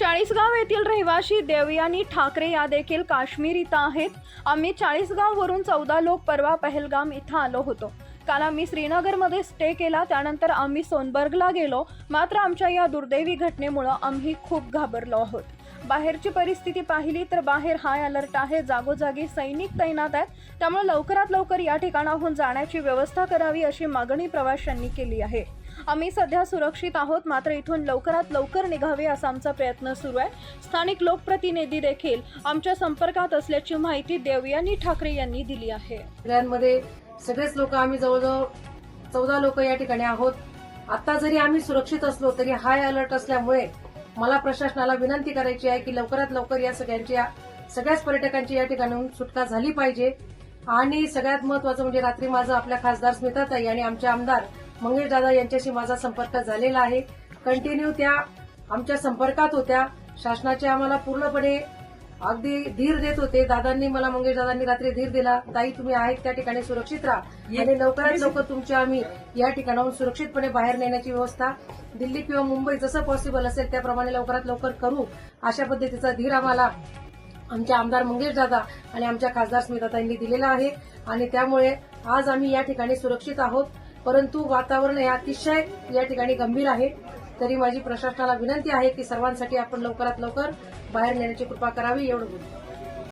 चाळीसगाव येथील रहिवाशी देवयानी ठाकरे या देखील काश्मीर इथं आहेत. आम्ही चाळीसगाववरून चौदा लोक परवा पहलगाम इथं आलो होतो. काल आम्ही श्रीनगरमध्ये स्टे केला त्यानंतर आम्ही सोनबर्गला गेलो. मात्र आमच्या या दुर्दैवी घटनेमुळं आम्ही खूप घाबरलो आहोत. बाहेरची परिस्थिती पाहिली तर बाहेर हाय अलर्ट आहे जागोजागी सैनिक तैनात आहेत. त्यामुळे लवकरात लवकर या ठिकाणाहून जाण्याची व्यवस्था करावी अशी मागणी प्रवाशांनी केली आहे. आम्ही सध्या सुरक्षित आहोत मात्र इथून लवकरात लवकर निघावे असा आमचा प्रयत्न सुरू आहे. स्थानिक लोकप्रतिनिधी देखील आमच्या संपर्कात असल्याची माहिती देवयानी ठाकरे यांनी दिली आहे. सगळ्यांमध्ये सगळेच लोक आम्ही जवळजवळ चौदा लोक या ठिकाणी आहोत. आता जरी आम्ही सुरक्षित असलो तरी हाय अलर्ट असल्यामुळे मला प्रशासनाला विनंती करायची आहे की लवकरात लवकर या सगळ्यांची सगळ्याच पर्यटकांची या ठिकाणाहून सुटका झाली पाहिजे. आणि सगळ्यात महत्वाचं म्हणजे रात्री माझं आपल्या खासदार स्मिताताई आणि आमचे आमदार मंगेश दादा यांच्याशी माझा संपर्क झालेला आहे. कंटिन्यू त्या आमच्या संपर्कात होत्या. शासनाचे आम्हाला पूर्णपणे अगदी धीर देत होते. दादांनी मला मंगेश दादांनी रात्री धीर दिला. ताई तुम्ही आहेत त्या ठिकाणी सुरक्षित राहा. आणि लवकरात लवकर तुमच्या आम्ही या ठिकाणाहून सुरक्षितपणे बाहेर नेण्याची व्यवस्था दिल्ली किंवा मुंबई जसं पॉसिबल असेल त्याप्रमाणे लवकरात लवकर करू. अशा पद्धतीचा धीर आम्हाला आमचे आमदार मंगेश दादा आणि आमच्या खासदार स्मिताताईंनी दिलेला आहे. आणि त्यामुळे आज आम्ही या ठिकाणी सुरक्षित आहोत. परंतु वातावरण हे अतिशय या ठिकाणी गंभीर आहे. तरी माझी प्रशासनाला विनंती आहे की सर्वांसाठी आपण लवकरात लवकर बाहेर नेण्याची कृपा करावी एवढं बोलतो.